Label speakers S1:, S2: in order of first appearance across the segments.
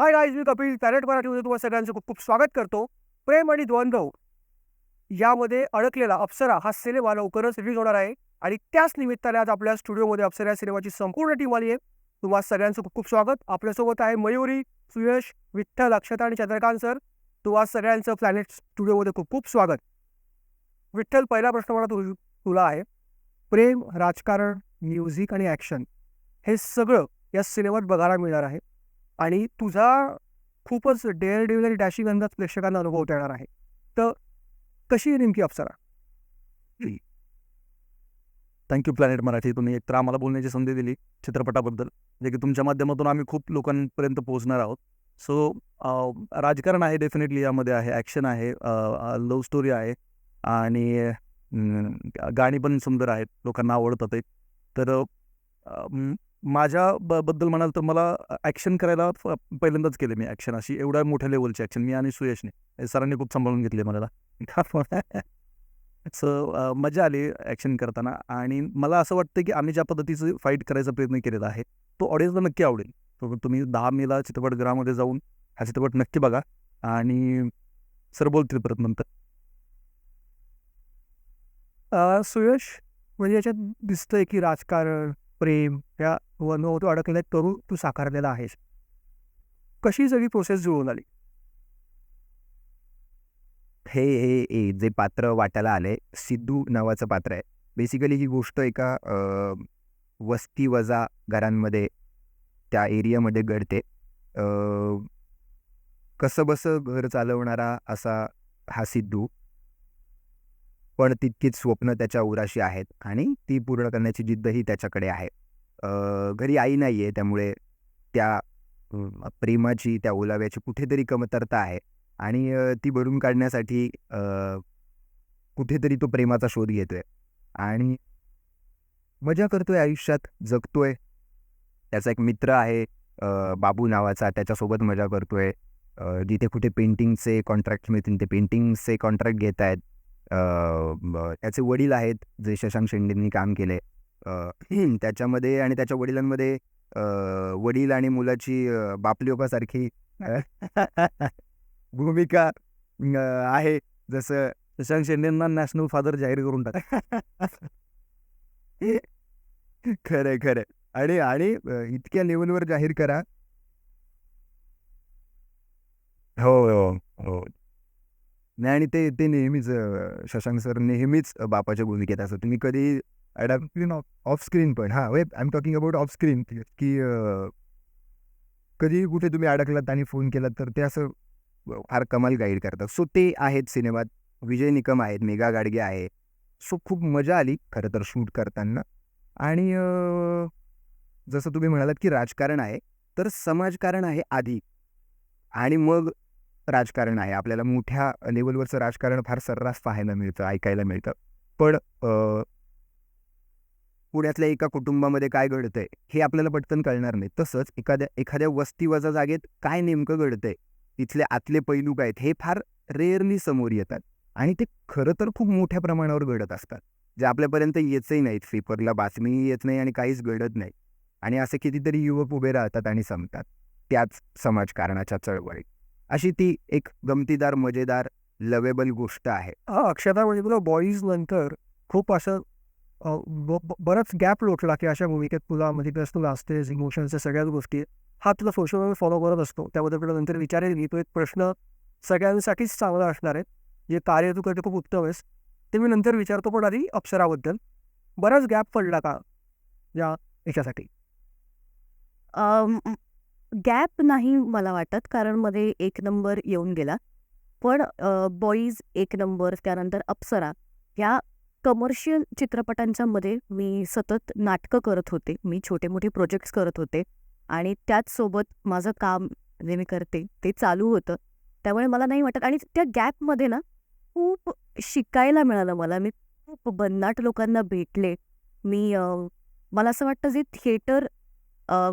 S1: हाय guys मी Kapil parrot मराठीमध्ये तुम्हाला सगळ्यांचं खूप खूप स्वागत करतो. प्रेम आणि द्वंद्व यामध्ये अडकलेला अप्सरा हा सिनेमा लवकरच रिलीज होणार आहे आणि त्याच निमित्ताने आज आपल्या स्टुडिओमध्ये अप्सरा या सिनेमाची संपूर्ण टीम आली आहे. तुम्हा सगळ्यांचं खूप खूप स्वागत. आपल्यासोबत आहे मयुरी सुयश विठ्ठल अक्षता आणि चंद्रकांत सर. तुम्हा सगळ्यांचं प्लॅनेट स्टुडिओमध्ये खूप खूप स्वागत. विठ्ठल पहिला प्रश्न मला तु तुला आहे. प्रेम राजकारण म्युझिक आणि ॲक्शन हे सगळं या सिनेमात बघायला मिळणार आहे. आणि तुझा खूपच डेअर डेव्हिल आणि डॅशिंग अंदाज प्रेक्षकांना अनुभवता येणार आहे. तर कशी नेमकी अप्सरा?
S2: थँक्यू प्लॅनेट मराठी तुम्ही एकतर आम्हाला बोलण्याची संधी दिली चित्रपटाबद्दल जे की तुमच्या माध्यमातून आम्ही खूप लोकांपर्यंत पोहोचणार आहोत. सो राजकारण आहे डेफिनेटली यामध्ये आहे ॲक्शन आहे लव्ह स्टोरी आहे आणि गाणी पण सुंदर आहेत लोकांना आवडतात ते. तर माझ्या ब बद्दल म्हणाल तर मला ॲक्शन करायला पहिल्यांदाच केले मी ॲक्शन अशी. एवढ्या मोठ्या लेवलची ॲक्शन मी आणि सुयशने. सरांनी खूप सांभाळून घेतली मला. सो मजा आली ॲक्शन करताना. आणि मला असं वाटतं की आम्ही ज्या पद्धतीचं फाईट करायचा प्रयत्न केलेला आहे तो ऑडियन्सला नक्की आवडेल. तुम्ही दहा मेला चित्रपटगृहामध्ये जाऊन हा चित्रपट नक्की बघा. आणि सर बोलतील परत नंतर.
S1: सुयश म्हणजे याच्यात दिसतंय की राजकारण प्रेम या वनवतो अडकलेल्या तरुण तू साकारलेला आहेस. कशी सगळी प्रोसेस जुळून आली?
S3: हे हे हे जे पात्र वाटायला आलंय सिद्धू नावाचं पात्र आहे. बेसिकली ही गोष्ट एका वस्ती वजा घरांमध्ये त्या एरियामध्ये घडते. कसं बसं घर चालवणारा असा हा सिद्धू पण तितकीच स्वप्न त्याच्या उराशी आहेत आणि ती पूर्ण करण्याची जिद्दही त्याच्याकडे आहे. घरी आई नाही आहे त्यामुळे त्या प्रेमाची त्या ओलाव्याची कुठेतरी कमतरता आहे आणि ती भरून काढण्यासाठी कुठेतरी तो प्रेमाचा शोध घेतोय आणि मजा करतोय आयुष्यात जगतोय. त्याचा एक मित्र आहे बाबू नावाचा त्याच्यासोबत मजा करतोय. जिथे कुठे पेंटिंगचे कॉन्ट्रॅक्ट मिळतील ते पेंटिंगचे कॉन्ट्रॅक्ट घेत आहेत त्याचे वडील आहेत जे शशांक शेंडेंनी काम केले त्याच्यामध्ये आणि त्याच्या वडिलांमध्ये वडील आणि मुलाची बापलिओपासारखी भूमिका आहे. जसं
S2: शशांक शेंडेंना नॅशनल फादर जाहीर करून टाका.
S3: खरंय खरंय. आणि आणि इतक्या लेवलवर जाहीर करा. हो हो हो. नाही आणि ते ते नेहमीच शशांक सर नेहमीच बापाच्या भूमिकेत असं तुम्ही कधी स्क्रीन ऑफ स्क्रीन पण. हां web I am talking about off screen की कधी कुठे तुम्ही अडकलात आणि फोन केलात तर ते असं फार कमाल गाईड करतात. सो ते आहेत सिनेमात. विजय निकम आहेत मेघा गाडगे आहे. सो खूप मजा आली खरं तर शूट करताना. आणि जसं तुम्ही म्हणालात की राजकारण आहे तर समाजकारण आहे आधी. आणि मग राजकारण आहे. आपल्याला मोठ्या लेवलवरचं राजकारण फार सर्रास पाहायला मिळतं ऐकायला मिळतं. पण पुण्यातल्या एका कुटुंबामध्ये काय घडतंय हे आपल्याला पटकन कळणार नाही. तसंच एखाद्या एखाद्या वस्तीवजा जागेत काय नेमकं घडतंय तिथले आतले पैलू काय आहेत हे फार रेअरली समोर येतात. आणि ते खरं तर खूप मोठ्या प्रमाणावर घडत असतात. जे आपल्यापर्यंत येतही नाहीत पेपरला बातमीही येत नाही आणि काहीच घडत नाही. आणि असे कितीतरी युवक उभे राहतात आणि संपतात. त्याच समाजकारणाच्या चळवळीत. अशी ती एक गमतीदार मजेदार लवेबल गोष्ट आहे.
S1: हा अक्षता म्हणजे तुला बॉईज नंतर खूप असं बराच गॅप लोटला की अशा भूमिकेत तुला म्हणजे कसं तू असतेस इमोशन्सच्या सगळ्याच गोष्टी. हा तुला सोशल मीडिया फॉलो करत असतो. त्याबद्दल तुला नंतर विचारेल मी तो एक प्रश्न सगळ्यांसाठीच चांगला असणार आहे. जे कार्य तू करते खूप उत्तम आहेस. ते मी नंतर विचारतो पण आधी अप्सराबद्दल. बराच गॅप पडला का या याच्यासाठी?
S4: गॅप नाही मला वाटत कारण मध्ये एक नंबर येऊन गेला. पण बॉईज एक नंबर त्यानंतर अप्सरा ह्या कमर्शियल चित्रपटांच्या मध्ये मी सतत नाटकं करत होते. मी छोटे मोठे प्रोजेक्ट्स करत होते. आणि त्याचसोबत माझं काम जे मी करते ते चालू होतं. त्यामुळे मला नाही वाटत. आणि त्या गॅपमध्ये ना खूप शिकायला मिळालं मला. मी खूप भन्नाट लोकांना भेटले. मी मला असं वाटतं जे थिएटर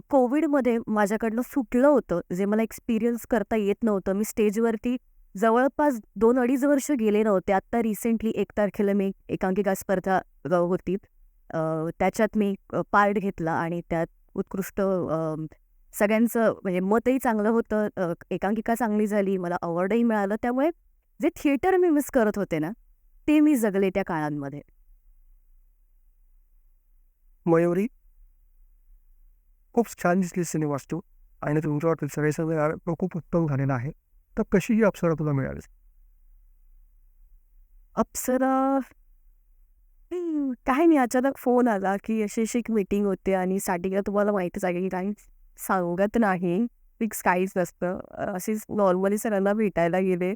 S4: कोविडमध्ये माझ्याकडनं सुटलं होतं. जे मला एक्सपिरियन्स करता येत नव्हतं. मी स्टेजवरती जवळपास दोन अडीच वर्ष गेले नव्हते. आत्ता रिसेंटली एक तारखेला मी एकांकिका स्पर्धा होती. त्याच्यात मी पार्ट घेतला आणि त्यात उत्कृष्ट सगळ्यांचं म्हणजे मतही चांगलं होतं. एकांकिका चांगली झाली मला अवॉर्डही मिळालं. त्यामुळे जे थिएटर मी मिस करत होते ना ते मी जगले त्या काळांमध्ये.
S1: मयुरी? खूप छान दिसली सिने वास्तू. आणि तुमच्या वाटेल सगळे सगळे खूप उत्तम झालेला आहे. तर कशी ही अप्सरा तुला मिळाली.
S4: अप्सरा? काही नाही अचानक फोन आला की अशी अशी एक मीटिंग होते आणि स्टार्टिंगला तुम्हाला माहितीच आहे की काही सांगत नाही. फिक्स काहीच नसतं अशीच नॉर्मली सरांना भेटायला गेले.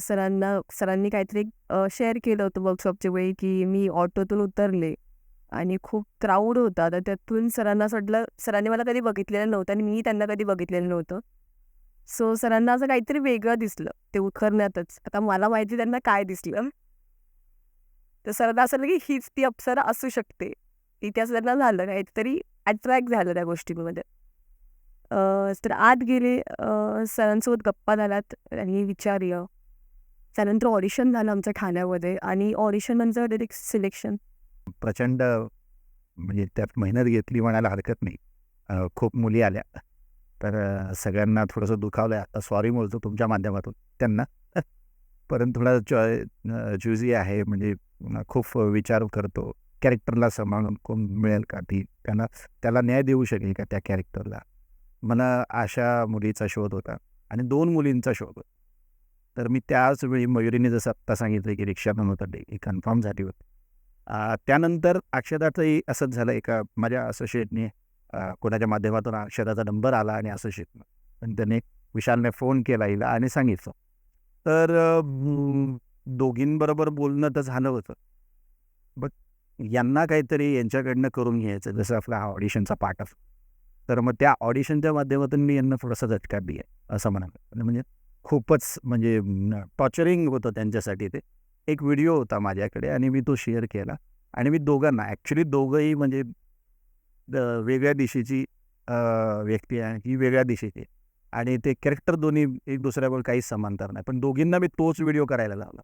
S4: सरांना सरांनी काहीतरी शेअर केलं होतं वर्कशॉपच्या वेळी की मी ऑटोतून उतरले. आणि खूप क्राऊड होता. तर त्यातून सरांना असं वाटलं सरांनी मला कधी बघितलेलं नव्हतं आणि मी त्यांना कधी बघितलेलं नव्हतं. सो सरांना असं काहीतरी वेगळं दिसलं ते उखरण्यातच. आता मला माहिती त्यांना काय दिसलं. तर सरांना असं की हीच ती अप्सरा असू शकते. इतिहास त्यांना झालं काहीतरी अट्रॅक्ट झालं त्या गोष्टींमध्ये. तर आत गेले. सरांसोबत गप्पा झाल्यात आणि विचारलं. त्यानंतर ऑडिशन झालं आमचं ठाण्यामध्ये आणि ऑडिशन म्हणजे सिलेक्शन
S3: प्रचंड म्हणजे त्यात मेहनत घेतली म्हणायला हरकत नाही. खूप मुली आल्या. तर सगळ्यांना थोडंसं दुखावलं आता सॉरी बोलतो तुमच्या माध्यमातून त्यांना. परंतु थोडा जॉय चुझी आहे म्हणजे खूप विचार करतो. कॅरेक्टरला समान कोण मिळेल का ती? त्यांना त्याला न्याय देऊ शकेल का त्या कॅरेक्टरला मला अशा मुलीचा शोध होता आणि दोन मुलींचा शोध होता. तर मी त्याच वेळी मयुरीने जसं आत्ता सांगितलं की रिक्षा नव्हतं ही कन्फर्म झाली होती. त्यानंतर अक्षदाचंही असंच झालं एका माझ्या असोसिएटने कोणाच्या माध्यमातून अक्षदाचा नंबर आला आणि असोसिएटनं. पण त्याने विशालने फोन केला हिला आणि सांगितलं. तर दोघींबरोबर बोलणं तर झालं होतं. बट यांना काहीतरी यांच्याकडनं करून घ्यायचं जसं आपला हा ऑडिशनचा पार्ट असतो. तर मग त्या ऑडिशनच्या माध्यमातून मी यांना थोडंसं झटका आहे असं म्हणाल म्हणजे खूपच म्हणजे टॉर्चरिंग होतं त्यांच्यासाठी ते. एक व्हिडिओ होता माझ्याकडे आणि मी तो शेअर केला. आणि मी दोघांना ॲक्च्युली दोघंही म्हणजे वेगळ्या दिशेची व्यक्ती आहे ही वेगळ्या दिशेची आणि ते कॅरेक्टर दोन्ही एक दुसऱ्यावर काहीच समांतर नाही. पण दोघींना मी तोच व्हिडिओ करायला लावला.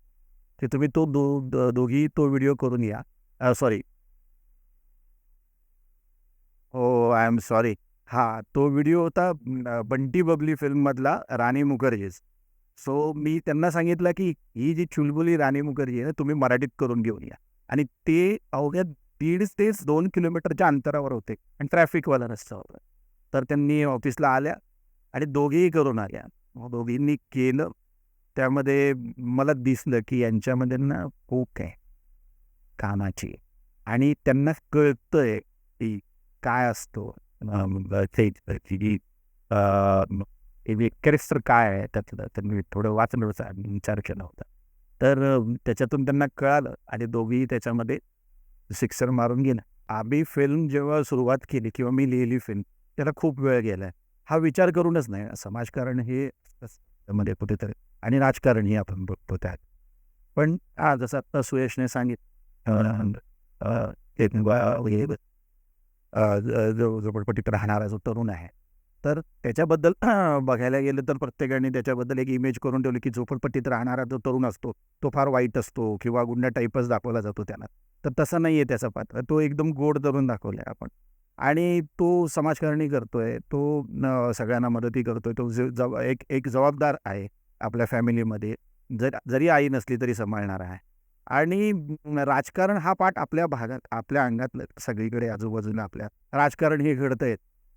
S3: की तुम्ही तो दो दोघी तो व्हिडिओ करून या. सॉरी हो आय एम सॉरी हां तो व्हिडिओ होता बंटी बबली फिल्ममधला राणी मुखर्जीज सो मी त्यांना सांगितलं की ही जी चुलबुली राणी मुखर्जी आहे ना तुम्ही मराठीत करून घेऊन या. आणि ते अवघ्या दीड ते दोन किलोमीटरच्या अंतरावर होते आणि ट्रॅफिकवाला रस्ता होता. तर त्यांनी ऑफिसला आल्या आणि दोघेही करून आल्या. दोघींनी केलं. त्यामध्ये मला दिसलं की यांच्यामध्ये ना कोक आहे. कामाची आणि त्यांना कळतंय की काय असतो हे कॅरेक्टर काय आहे त्यातलं? तर मी थोडं वाचलं विचार केला होता. तर त्याच्यातून त्यांना कळालं आणि दोघेही त्याच्यामध्ये सिक्सर मारून गेला आम्ही फिल्म जेव्हा सुरुवात केली किंवा मी लिहिली फिल्म त्याला खूप वेळ गेला हा विचार करूनच नाही. समाजकारण हे मध्ये कुठेतरी आणि राजकारण हे आपण बघतो त्यात पण हा जसं आत्ता सुयशने सांगितलं जो झोपडपट्टीत राहणारा जो तरुण आहे तर त्याच्याबद्दल बघायला गेलं तर प्रत्येकाने त्याच्याबद्दल एक इमेज करून ठेवली की झोपडपट्टीत राहणारा जो तरुण असतो. तो फार वाईट असतो किंवा गुंडा टाईपच दाखवला जातो त्याला. तर तसं नाही आहे त्याचा पात्र तो एकदम गोड धरून दाखवला आहे आपण. आणि तो समाजकारणी करतोय. तो सगळ्यांना मदती करतोय. तो ज- एक एक जबाबदार आहे आपल्या फॅमिलीमध्ये जर जरी आई नसली तरी सांभाळणार आहे. आणि राजकारण हा पाठ आपल्या भागात आपल्या अंगातलं सगळीकडे आजूबाजूला आपल्या. राजकारण हे घडतंय.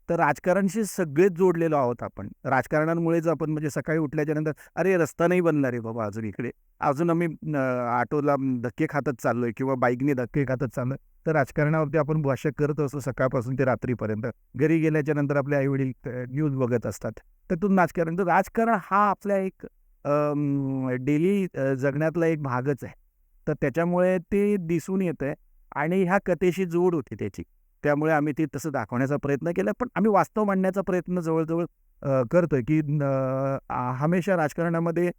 S3: तर राजकारणशी सगळेच जोडलेलो आहोत आपण. राजकारणांमुळेच आपण म्हणजे सकाळी उठल्याच्या नंतर अरे रस्ता नाही बनला रे बाबा अजून इकडे. अजून आम्ही ऑटोला धक्के खातच चाललोय किंवा बाईकने धक्के खातच चाललोय. तर राजकारणावरती आपण भाष्य करत असतो सकाळपासून ते रात्रीपर्यंत. घरी गेल्याच्यानंतर आपले आईवडील न्यूज बघत असतात. त्यातून राजकारण तर राजकारण हा आपल्या एक डेली जगण्यातला एक भागच आहे. तर त्याच्यामुळे ते दिसून येतं आहे आणि ह्या कथेशी जोड होती त्याची. त्यामुळे आम्ही ती तसं दाखवण्याचा प्रयत्न केला. पण आम्ही वास्तव मांडण्याचा प्रयत्न जवळजवळ करतोय की हमेशा राजकारणामध्ये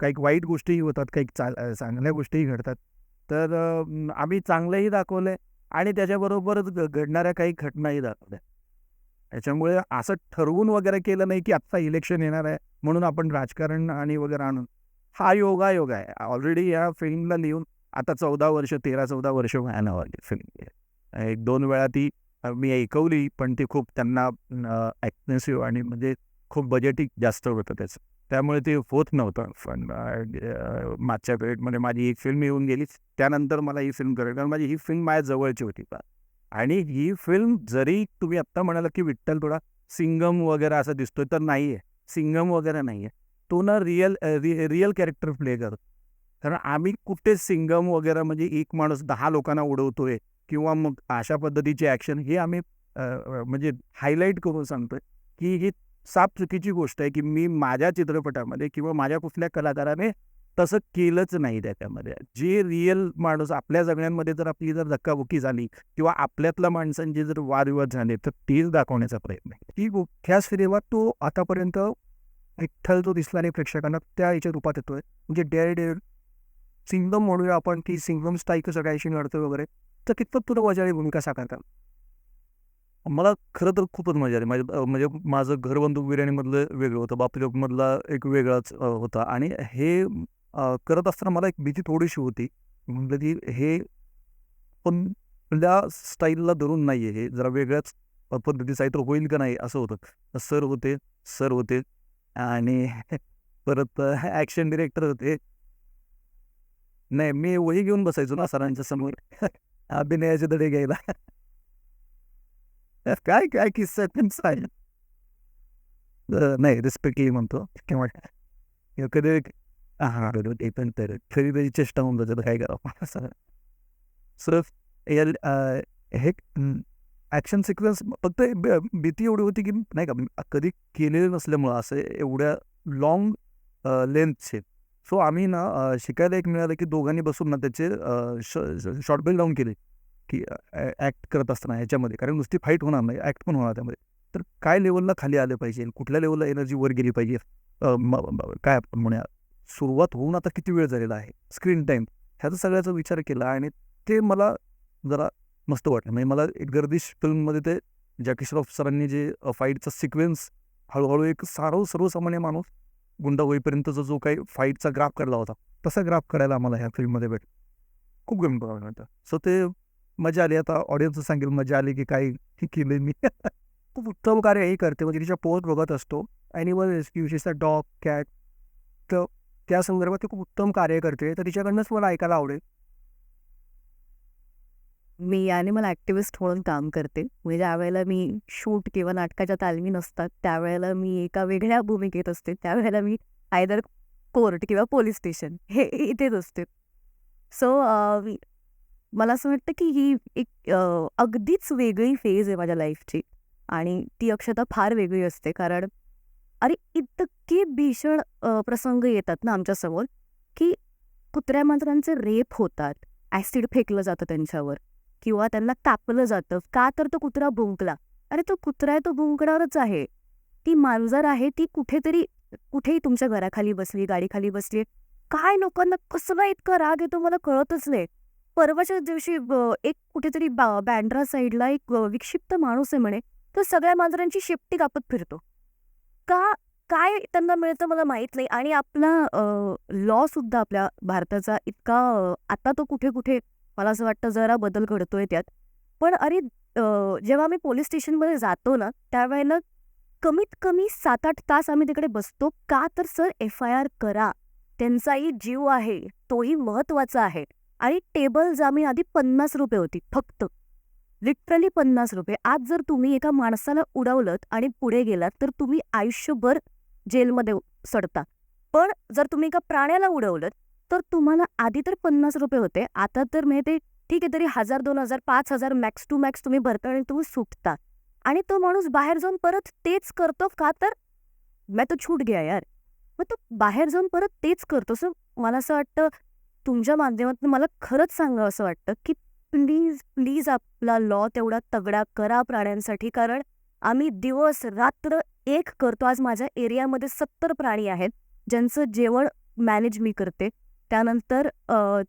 S3: काही वाईट गोष्टीही होतात काही चा चांगल्या गोष्टीही घडतात. तर आम्ही चांगलंही दाखवलं आहे आणि त्याच्याबरोबरच घडणाऱ्या काही घटनाही दाखवल्या. त्याच्यामुळे असं ठरवून वगैरे केलं नाही की आत्ता इलेक्शन येणार आहे म्हणून आपण राजकारण आणि वगैरे आणून. हा योगायोग आहे. ऑलरेडी या फिल्मला लिहून आता चौदा वर्ष तेरा चौदा वर्ष व्हायला फिल्म. एक दोन वेळा ती मी ऐकवली पण ती खूप त्यांना ॲक्नेसिव्ह आणि म्हणजे खूप बजेटिक जास्त होतं त्याचं. त्यामुळे ते होत नव्हतं. पण मागच्या पिरियडमध्ये म्हणजे माझी एक फिल्म येऊन गेली. त्यानंतर मला ही फिल्म करायची कारण माझी ही फिल्म माझ्या जवळची होती. पा आणि ही फिल्म जरी तुम्ही आत्ता म्हणाला की विठ्ठल थोडा सिंगम वगैरे असं दिसतोय तर नाही आहे सिंगम वगैरे नाही आहे तो ना रिअल रिअल कॅरेक्टर प्ले करतो. कारण आम्ही कुठे सिंगम वगैरे म्हणजे एक माणूस दहा लोकांना उडवतोय किंवा मग अशा पद्धतीची ॲक्शन हे आम्ही म्हणजे हायलाईट करून सांगतोय की ही साप चुकीची गोष्ट आहे की मी माझ्या चित्रपटामध्ये किंवा माझ्या कुठल्या कलाकाराने तसं केलंच नाही त्याच्यामध्ये. जे रिअल माणूस आपल्या जगण्यांमध्ये जर आपली जर धक्काबुक्की झाली किंवा आपल्यातल्या माणसांचे जर वादविवाद झाले तर तेच दाखवण्याचा प्रयत्न आहे.
S1: ती मुख्या ह्या सिनेमात तो आतापर्यंत विठ्ठल जो दिसला नाही प्रेक्षकांना त्या याच्या रूपात येतोय. म्हणजे डेअर डेअर सिंगम म्हणूया आपण की सिंगम स्टाईक सगळ्याशी लढतोय वगैरे. तर कितपत तुला वजाळी भूमिका साकारता
S3: मला खरं तर खूपच मजा आली. माझ्या म्हणजे माझं घरबंधू बिर्याणीमधलं वेगळं होतं. बापलोकमधला एक वेगळाच होता. आणि हे करत असताना मला एक भीती थोडीशी होती. म्हटलं की हे पण आपल्या स्टाईलला धरून नाही आहे हे. जरा वेगळ्याच पद्धतीचा पद्धतीचं आहे. तर होईल का नाही? असं होतं. सर होते सर होते. आणि परत ॲक्शन डिरेक्टर होते. नाही मी वही घेऊन बसायचो ना सरांच्या समोर. अभिनयाचे धडे घ्यायला चेष्टा होऊन जाते सिक्वेन्स फक्त भीती एवढी होती की नाही का कधी केलेलं नसल्यामुळं असं एवढ्या लॉंग लेंथचे सो आम्ही ना शिकायला एक मिळालं की दोघांनी बसून ना त्याचे शॉर्ट बिल डाऊन केले की ॲक्ट करत असताना ह्याच्यामध्ये. कारण नुसती फाईट होणार नाही ॲक्ट पण होणार त्यामध्ये. तर काय लेवलला खाली आलं पाहिजे कुठल्या लेवलला एनर्जी वर गेली पाहिजे? काय आपण म्हणूया? सुरुवात होऊन आता किती वेळ झालेला आहे? Screen time. ह्याचा सगळ्याचा विचार केला आणि ते मला जरा मस्त वाटलं. म्हणजे मला एक गर्दिश फिल्ममध्ये ते जॅकी श्रॉफ सरांनी जे फाईटचा सिक्वेन्स हळूहळू एक सारव सर्वसामान्य माणूस गुंड होईपर्यंतचा जो काही फाईटचा ग्राफ करला होता तसा ग्राफ करायला आम्हाला ह्या फिल्ममध्ये भेट खूप गमी बघायला मिळतं. सो ते मजा आली. आता ऑडियन्स सांगेल मजा आली की काय केले मी.
S1: खूप उत्तम कार्य हे करते. म्हणजे तिच्या पोस्ट बघत असतो. ॲनिमल रेस्क्यू डॉग कॅट तर त्या संदर्भात ती खूप उत्तम कार्य करते. तर तिच्याकडनंच मला ऐकायला आवडेल.
S4: मी ॲनिमल ॲक्टिव्हिस्ट म्हणून काम करते. म्हणजे ज्यावेळेला मी शूट किंवा नाटकाच्या तालमी नसतात त्यावेळेला मी एका वेगळ्या भूमिकेत असते. त्यावेळेला मी आयदर कोर्ट किंवा पोलीस स्टेशन हे इथेच असते. सो मला असं वाटतं की ही एक अगदीच वेगळी फेज आहे माझ्या लाईफची आणि ती अक्षता फार वेगळी असते. कारण अरे इतके भीषण प्रसंग येतात ना आमच्यासमोर की कुत्र्या मांजरांचे रेप होतात. ॲसिड फेकलं जातं त्यांच्यावर. किंवा त्यांना कापलं जातं. का तर तो कुत्रा भुंकला. अरे तो कुत्रा आहे तो भुंकणारच आहे. ती मांजर आहे ती कुठेतरी कुठेही तुमच्या घराखाली बसली गाडीखाली बसली. काय लोकांना कसला इतका राग येतो मला कळतच नाही. परवाच्या दिवशी ब- एक कुठेतरी बा बँड्रा साईडला एक विक्षिप्त माणूस आहे म्हणे. तो सगळ्या मांजरांची शेपटी कापत फिरतो. का काय त्यांना मिळतं मला माहीत नाही. आणि आपला लॉ सुद्धा आपल्या भारताचा इतका आता तो कुठे कुठे मला असं वाटतं जरा बदल घडतोय त्यात. पण अरे जेव्हा आम्ही पोलीस स्टेशनमध्ये जातो ना त्यावेळेला कमीत कमी सात आठ तास आम्ही तिकडे बसतो. का तर सर एफ आय आर करा. त्यांचाही जीव आहे. तोही महत्त्वाचा आहे. आणि टेबल जामीन आधी पन्नास रुपये होती फक्त. लिटरली पन्नास रुपये. आज जर तुम्ही एका माणसाला उडवलं आणि पुढे गेलात तर तुम्ही आयुष्यभर जेलमध्ये सडता. पण जर तुम्ही एका प्राण्याला उडवलं तर तुम्हाला आधी तर पन्नास रुपये होते. आता तर म्हणजे ते ठीक आहे तरी हजार दोन हजार पाच हजार मॅक्स टू मॅक्स तुम्ही भरता आणि तुम्ही सुटता. आणि तो माणूस बाहेर जाऊन परत तेच करतो का तर? मैं तो छूट गया यार. मग तो बाहेर जाऊन परत तेच करतो. सो मला असं वाटतं तुमच्या माध्यमातून मला खरंच सांगावं असं वाटतं की प्लीज प्लीज आपला लॉ तेवढा तगडा करा प्राण्यांसाठी कारण आम्ही दिवस रात्र एक करतो. आज माझ्या एरियामध्ये सत्तर प्राणी आहेत ज्यांचं जेवण मॅनेज मी करते. त्यानंतर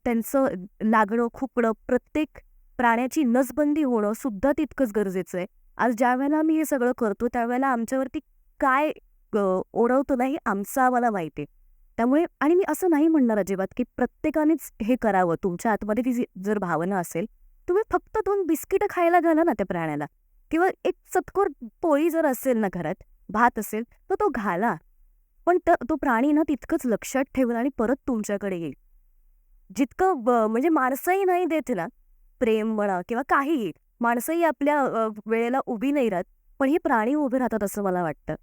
S4: त्यांचं लागणं खुपणं प्रत्येक प्राण्याची नसबंदी होणं सुद्धा तितकंच गरजेचं आहे. आज ज्या वेळेला आम्ही हे सगळं करतो त्यावेळेला आमच्यावरती काय अ, ओढवतं नाही आमचं आम्हाला माहिती आहे. त्यामुळे आणि मी असं नाही म्हणणार अजिबात की प्रत्येकानेच हे करावं. तुमच्या आतमध्ये ती जर भावना असेल तुम्ही फक्त दोन बिस्किटं खायला घाला ना त्या प्राण्याला. किंवा एक चतकोर पोळी जर असेल ना घरात भात असेल तर तो घाला. पण त- तो प्राणी ना तितकंच लक्षात ठेवेल आणि परत तुमच्याकडे येईल. जितकं ब- म्हणजे माणसंही नाही देत ना प्रेम म्हणा किंवा काहीही माणसंही आपल्या वेळेला उभी नाही राहत पण हे प्राणी उभे राहतात असं मला वाटतं.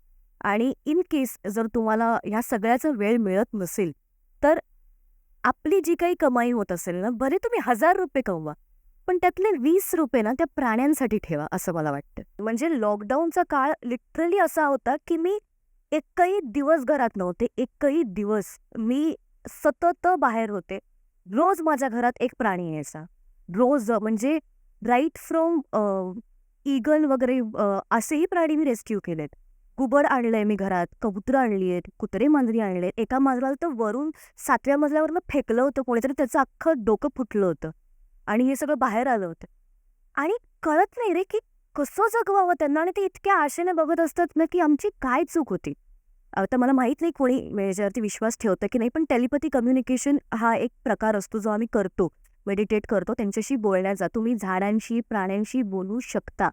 S4: आणि इन केस जर तुम्हाला ह्या सगळ्याचा वेळ मिळत नसेल तर आपली जी काही कमाई होत असेल ना भले तुम्ही हजार रुपये कमवा पण त्यातले वीस रुपये ना त्या प्राण्यांसाठी ठेवा असं मला वाटतं. म्हणजे लॉकडाऊनचा काळ लिटरली असा होता की मी एकही दिवस घरात नव्हते एकही दिवस मी सतत बाहेर होते. रोज माझ्या घरात एक प्राणी यायचा. रोज म्हणजे राईट फ्रॉम ईगल वगैरे असेही प्राणी मी रेस्क्यू केलेत. कुबड आणलंय मी घरात कबुतरं आणली आहेत कुत्रे मांजरी आणले एका मांजराला तर वरून सातव्या मजल्यावरनं फेकलं होतं कोणीतरी त्याचं अख्खं डोकं फुटलं होतं. आणि हे सगळं बाहेर आलं होतं. आणि कळत नाही रे की कसं जगवावं त्यांना? आणि ते इतक्या आशेने बघत असतात ना की आमची काय चूक होती? आता मला माहीत नाही कोणी याच्यावरती विश्वास ठेवतं की नाही पण टेलिपॅथी कम्युनिकेशन हा एक प्रकार असतो जो आम्ही करतो मेडिटेट करतो त्यांच्याशी बोलण्याचा. तुम्ही झाडांशी प्राण्यांशी बोलू शकता.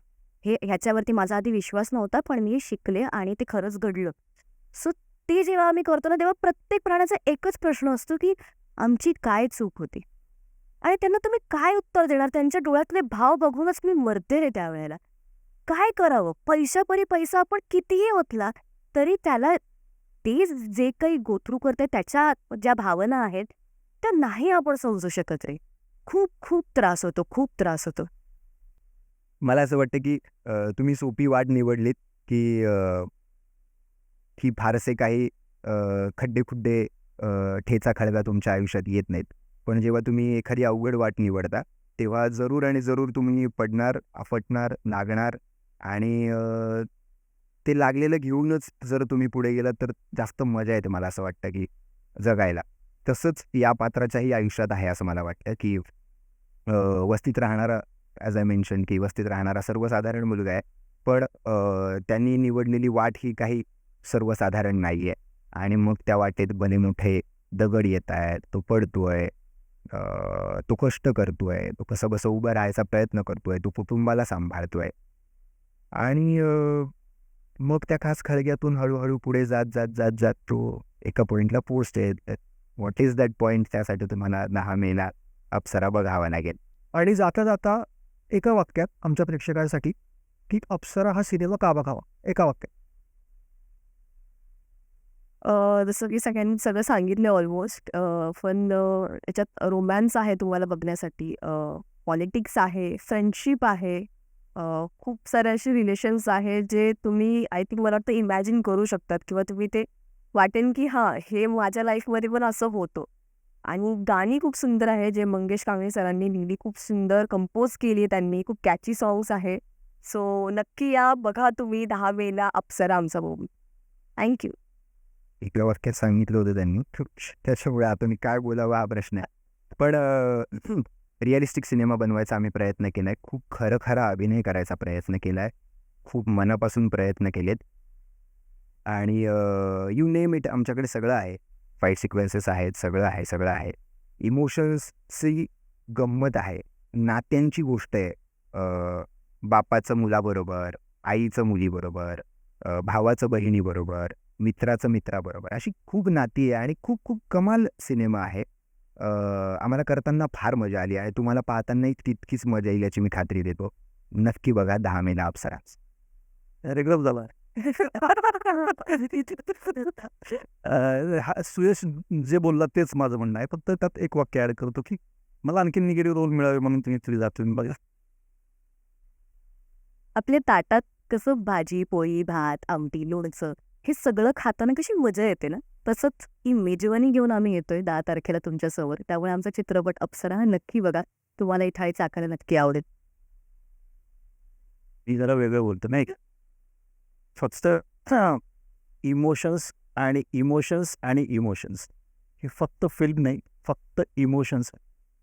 S4: हे ह्याच्यावरती माझा आधी विश्वास नव्हता पण मी शिकले आणि ते खरंच घडलं. सो ते जेव्हा आम्ही करतो ना तेव्हा प्रत्येक प्राण्याचा एकच प्रश्न असतो की आमची काय चूक होती? आणि त्यांना तुम्ही काय उत्तर देणार? त्यांच्या डोळ्यातले भाव बघूनच मी मरते रे त्यावेळेला. काय करावं? पैशापरी पैसा आपण कितीही ओतला तरी त्याला ते जे काही गोथ्रू करते त्याच्या ज्या भावना आहेत त्या नाही आपण समजू शकत रे. खूप खूप त्रास होतो खूप त्रास होतो.
S3: मला असं वाटतं की तुम्ही सोपी वाट निवडलीत की की फारसे काही खड्डे खुड्डे ठेचा खळगा तुमच्या आयुष्यात येत नाहीत. पण जेव्हा तुम्ही एखादी अवघड वाट निवडता तेव्हा जरूर आणि जरूर तुम्ही पडणार आफटणार नागणार आणि ते लागलेलं घेऊनच जर तुम्ही पुढे गेलात तर जास्त मजा येते मला असं वाटतं की जगायला. तसंच या पात्राच्याही आयुष्यात आहे असं मला वाटतं की वस्तीत राहणारा ॲज आय मेन्शन की वस्तीत राहणारा सर्वसाधारण मुलगा आहे. पण त्यांनी निवडलेली वाट ही काही सर्वसाधारण नाही आहे. आणि मग त्या वाटेत बने मोठे दगड येत आहेत तो पडतोय तो कष्ट करतोय तो कसं बसं उभं राहायचा प्रयत्न करतोय तो कुटुंबाला सांभाळतोय. आणि मग त्या खास खळग्यातून हळूहळू पुढे जात जात जात जात तो एका पॉईंटला पोचते व्हॉट इज दॅट पॉईंट त्यासाठी तुम्हाला दहा मेला अप्सरा बघावा लागेल.
S1: आणि जाता जाता एका वाक्यात आमच्या प्रेक्षकांसाठी की अप्सरा हा सिनेमा का बघावा? एका वाक्यात.
S4: जसं की सगळ्यांनी सगळं सांगितलं ऑलमोस्ट पण याच्यात रोमॅन्स आहे तुम्हाला बघण्यासाठी. पॉलिटिक्स आहे फ्रेंडशिप आहे. खूप सारे असे रिलेशन्स आहे जे तुम्ही आय थिंक मला वाटतं इमॅजिन करू शकतात. किंवा तुम्ही ते वाटेन की हां हे माझ्या लाईफमध्ये पण असं होतं. आणि गाणी खूप सुंदर आहे जे मंगेश कांगणे सरांनी लिहिली. खूप सुंदर कंपोज केली आहे त्यांनी. खूप कॅची सॉंग्स आहे. सो नक्की या. बघा तुम्ही दहा मेला अप्सरा आमचा मूवी थँक्यू
S3: एका वाक्यात सांगितलं होतं त्यांनी. त्याच्यामुळे आता मी काय बोलावं हा प्रश्न आहे. पण रिअलिस्टिक सिनेमा बनवायचा आम्ही प्रयत्न केला आहे खूप खरं खरा अभिनय करायचा प्रयत्न केला आहे खूप मनापासून प्रयत्न केलेत. आणि यू नेम इट आमच्याकडे सगळं आहे. फाईट सिक्वेन्सेस आहेत सगळं आहे सगळं आहे. इमोशन्सची गंमत आहे. नात्यांची गोष्ट आहे. बापाचं मुलाबरोबर आईचं मुलीबरोबर भावाचं बहिणीबरोबर मित्राचं मित्राबरोबर अशी खूप नाती आहे आणि खूप खूप कमाल सिनेमा आहे. आम्हाला करताना फार मजा आली आहे तुम्हाला पाहतानाही तितकीच मजा येईल याची मी खात्री देतो. नक्की बघा दहा मेला अप्सरा
S2: रेग्युलर झाला अ, सुयश जे बोलला तेच माझं म्हणणं आहे. फक्त त्यात एक वाक्य ॲड करतो की मला आणखी निगेटिव्ह रोल मिळावे म्हणून तुम्ही तरी जातो बघा.
S4: आपल्या ताटात कसं भाजी पोळी भात आमटी लोणचं हे सगळं खाताना कशी मजा येते ना? तसंच ही मेजवानी घेऊन आम्ही येतोय दहा तारखेला तुमच्यासमोर. त्यामुळे आमचा चित्रपट अप्सरा हा नक्की बघा. तुम्हाला ही थाळी चाकायला नक्की आवडेल.
S2: मी जरा वेगळं बोलतो नाही का? फक्त इमोशन्स आणि इमोशन्स आणि इमोशन्स हे फक्त फिल्म नाही फक्त इमोशन्स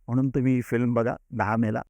S2: म्हणून तुम्ही फिल्म बघा दहा मेला.